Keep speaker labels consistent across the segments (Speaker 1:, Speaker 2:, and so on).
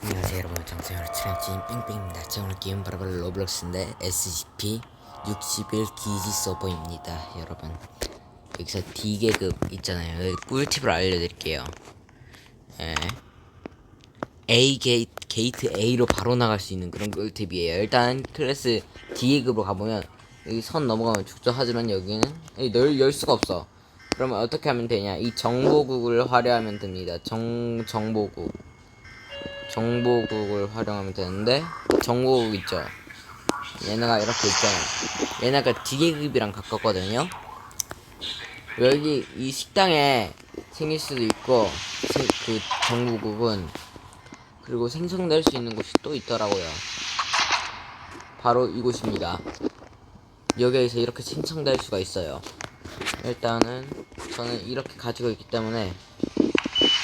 Speaker 1: 안녕하세요 여러분. 정세현의 출연진 뺑뺑입니다. 자 오늘 게임 바로 바로 로블록스인데 SCP 61 기지 서버입니다 여러분. 여기서 D계급 있잖아요. 여기 꿀팁을 알려드릴게요. 예. A 게이트, 게이트 A로 바로 나갈 수 있는 그런 꿀팁이에요. 일단 클래스 D계급으로 가보면 여기 선 넘어가면 죽죠 하지만 여기는 여기 널, 열 수가 없어. 그러면 어떻게 하면 되냐? 이 정보국을 활용하면 됩니다. 정, 정보국 정보국을 활용하면 되는데 정보국 있죠. 얘네가 이렇게 있잖아 얘네가 D계급이랑 가깝거든요. 여기 이 식당에 생길 수도 있고 세- 그 정보국은 그리고 생성될 수 있는 곳이 또 있더라고요. 바로 이곳입니다. 여기에서 이렇게 생성될 수가 있어요. 일단은 저는 이렇게 가지고 있기 때문에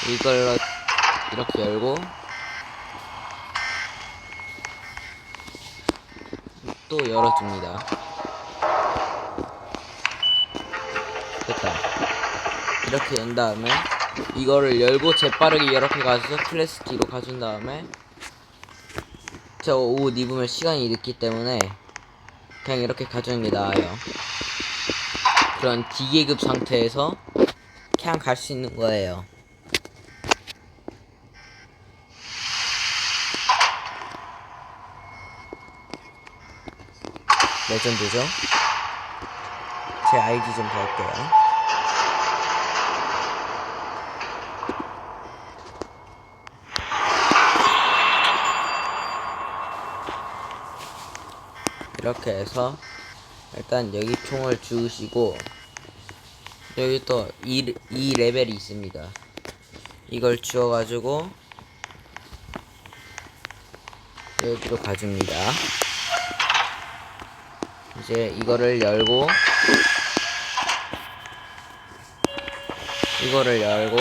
Speaker 1: 이걸로 이렇게 열고 또 열어줍니다. 됐다. 이렇게 연 다음에 이거를 열고 재빠르게 이렇게 가서 클래스 D로 가준 다음에 저 옷 입으면 시간이 늦기 때문에 그냥 이렇게 가주는 게 나아요. 그런 D계급 상태에서 그냥 갈 수 있는 거예요. 레전드죠? 제 아이디 좀 볼게요. 이렇게 해서 일단 여기 총을 주우시고 여기 또 이, 이 레벨이 있습니다. 이걸 주워가지고 여기로 가줍니다. 이제 이거를 열고 이거를 열고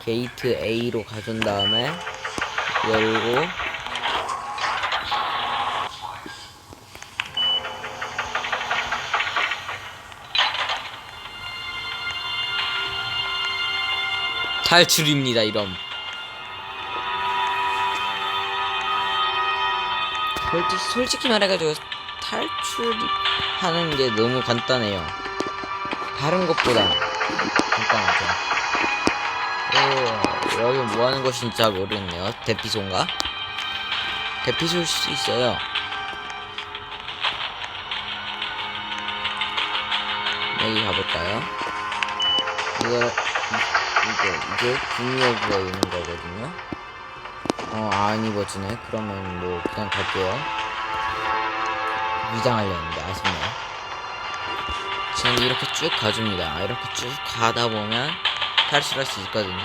Speaker 1: 게이트 A로 가준 다음에 열고 탈출입니다 이럼 솔직히, 솔직히 말해가지고 탈출하는 게 너무 간단해요. 다른 것보다 간단하죠. 오, 여기 뭐 하는 것인지 잘 모르겠네요. 대피소인가? 대피소일 수 있어요. 여기 가볼까요? 이거, 이- 이거, 이게 중요구가 있는 거거든요. 어, 안 입어지네. 그러면 뭐, 그냥 갈게요. 위장하려 했는데, 아쉽네요. 저는 이렇게 쭉 가줍니다. 이렇게 쭉 가다 보면 탈출할 수 있거든요.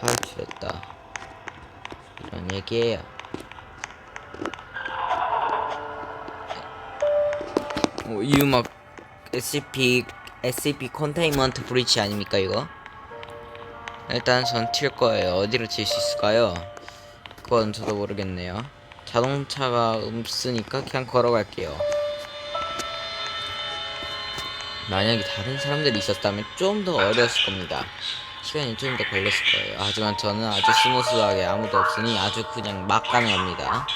Speaker 1: 탈출했다. 이런 얘기예요. 뭐 이 음악 SCP SCP 컨테인먼트 브리치 아닙니까 이거? 일단 전 튈 거예요. 어디로 튈 수 있을까요? 그건 저도 모르겠네요. 자동차가 없으니까 그냥 걸어갈게요. 만약에 다른 사람들이 있었다면 좀 더 어려웠을 겁니다. 시간이 좀 더 걸렸을 거예요. 하지만 저는 아주 스무스하게 아무도 없으니 아주 그냥 막 가는 겁니다.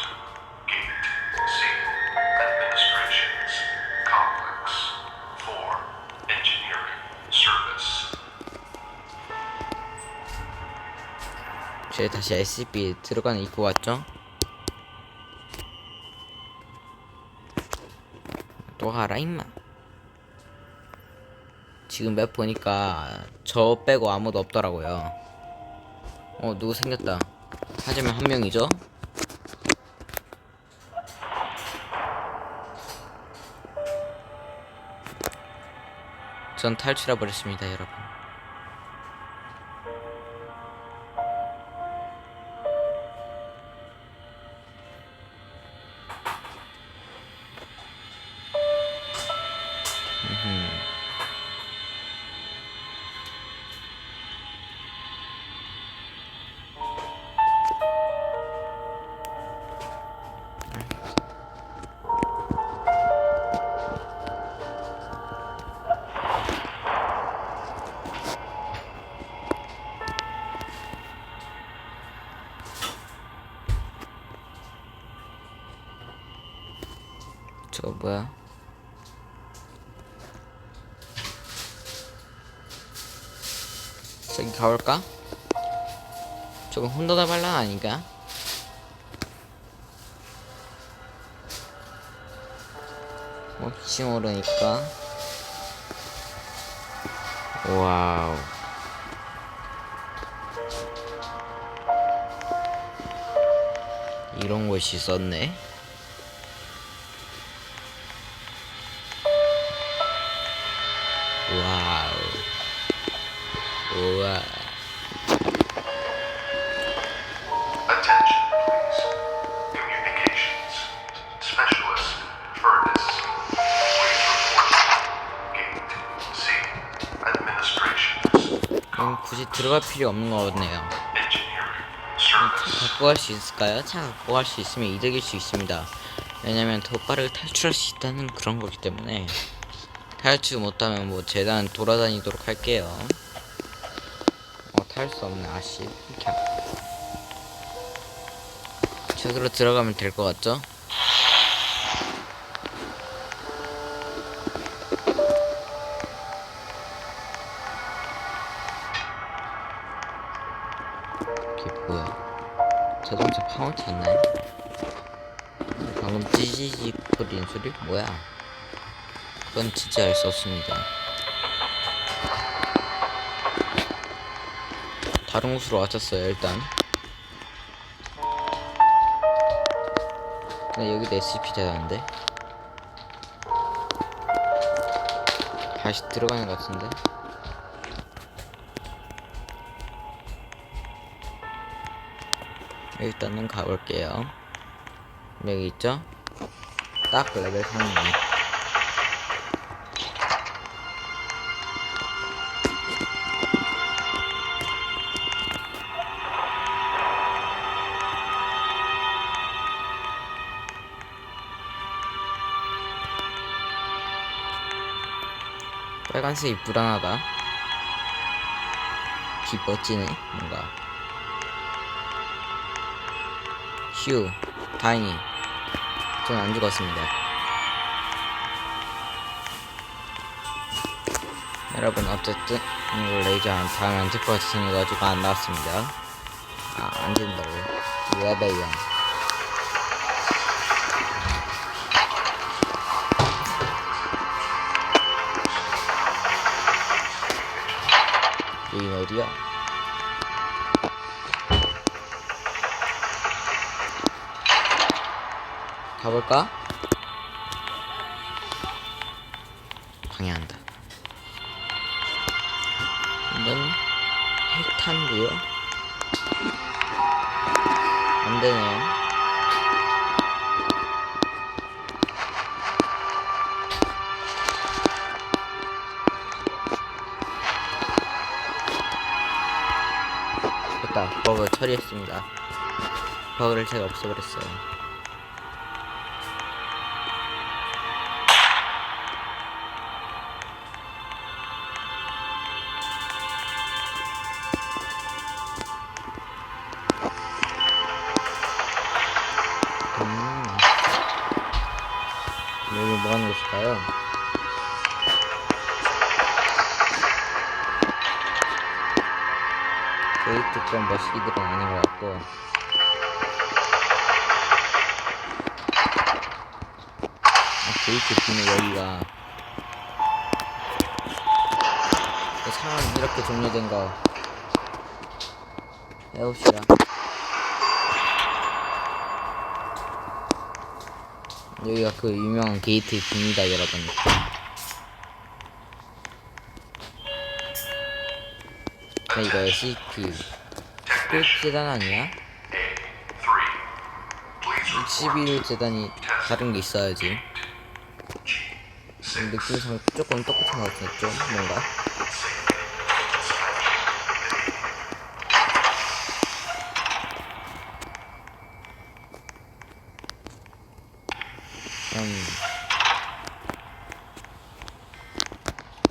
Speaker 1: 제 다시 SCP 들어가는 입구 같죠? 또 하라 임마 지금 맵 보니까 저 빼고 아무도 없더라고요 어 누구 생겼다 하지만 한 명이죠? 전 탈출해 버렸습니다 여러분 저 뭐야? 저기 가볼까? 저거 혼돈의 반란 아닌가? 혹시 모르니까 와우 이런 곳이 있었네
Speaker 2: Specialist Furnace. Gate C. Administrations.
Speaker 1: 그럼 굳이 들어갈 필요 없는 것 같네요. 갖고 갈 수 있을까요? 차 갖고 갈 수 있으면 이득일 수 있습니다. 왜냐면 더 빠르게 탈출할 수 있다는 그런 거기 때문에 탈출 못하면 뭐 재단 돌아다니도록 할게요. 어, 탈 수 없네. 아씨. 캬. 저기로 들어가면 될 것 같죠? 소리? 뭐야? 그건 진짜 알 수 없습니다. 다른 곳으로 왔었어요, 일단. 근데 여기도 SCP 대단한데? 다시 들어가는 것 같은데? 일단은 가볼게요. 여기 있죠? 딱 레벨 3이네. 빨간색이 불안하다. 기 멋지네, 뭔가. 휴, 다행히 전안 죽었습니다. 여러분 어쨌든 이걸 레이저 안 다음에 안 될것 같아 생겨가지고 안 나왔습니다. 아, 안 된다고. 레벨 0. 여긴 어디야? 가볼까? 방해한다. 이건 핵탄두요? 안 되네요. 됐다. 버그 처리했습니다. 버그를 제가 없애버렸어요. 곳일까요? 게이트 좀 머시기들은 아닌 것 같고. 아, 게이트 뒤는 여기가 그 상황 이렇게 종료된 거. 해봅시다 여기가 그 유명한 게이트 뒤입니다 여러분 자 이거 SCP 끝재단 아니야?
Speaker 2: A3. Please
Speaker 1: 11 재단이 다른 게 있어야지 느낌상 조금 똑같은 것좀 뭔가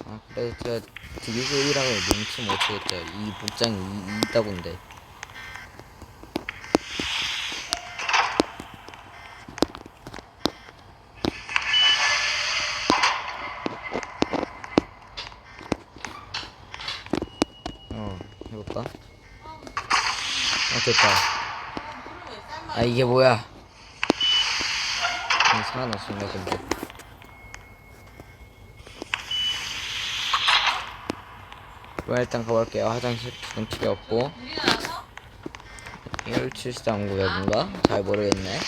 Speaker 1: 아 그래 제가 디그 1하고 눈치 못채겠죠 이 복장이 이, 있다 본데. 어 해볼까? 아 됐다. 아 이게 뭐야? 음, 상관없습니다 근데. 그럼 일단 가볼게요. 화장실 은 필요 없고. 173구역인가? 잘 모르겠네.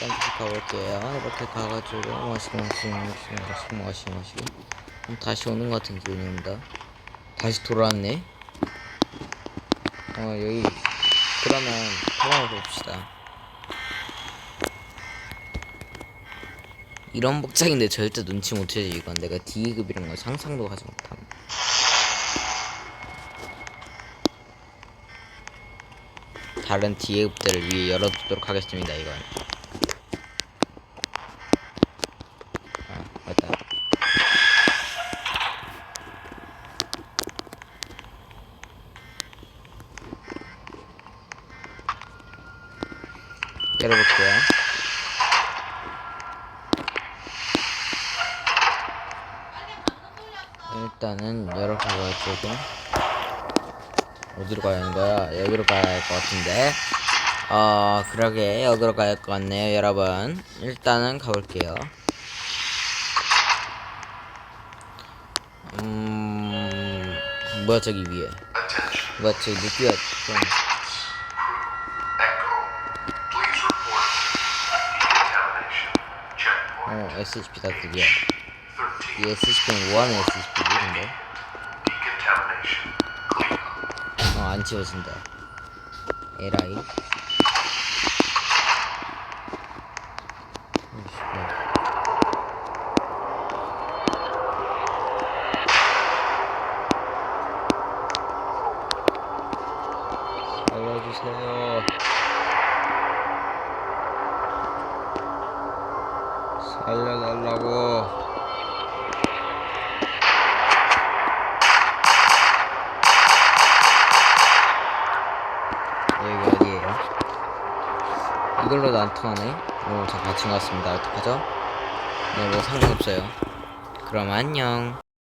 Speaker 1: 일단 다시 가볼게요. 이렇게 가가지고 마시고 마시고 마시고 마시고 마시고 다시 오는 것 같은 기분입니다. 다시 돌아왔네. 어 여기 그러면 상황을 봅시다. 이런 복장인데 절대 눈치 못 채지 이건 내가 D급이란 걸 상상도 하지 못함. 다른 D급들을 위해 열어두도록 하겠습니다 이건. 아 맞다. 열어볼게요. 일단은 열어봐가지고 어디로 가야 하는 거야? 여기로 가야 할 것 같은데. 어, 그러게 여기로 가야 할 것 같네요, 여러분. 일단은 가볼게요. 음, 뭐야 저기 위에? 뭐야 저기 느끼가 좀. 어, SCP다 드디어.
Speaker 2: 13.
Speaker 1: 이 SCP는 뭐하는 SCP지 근데? 어, 안 지워진다. 에라이. 살려주세요. 살려달라고. 여기 어디에요? 이걸로도 안 통하네? 오, 저 같이 갔습니다. 어떡하죠? 네, 뭐 상관없어요. 그럼 안녕.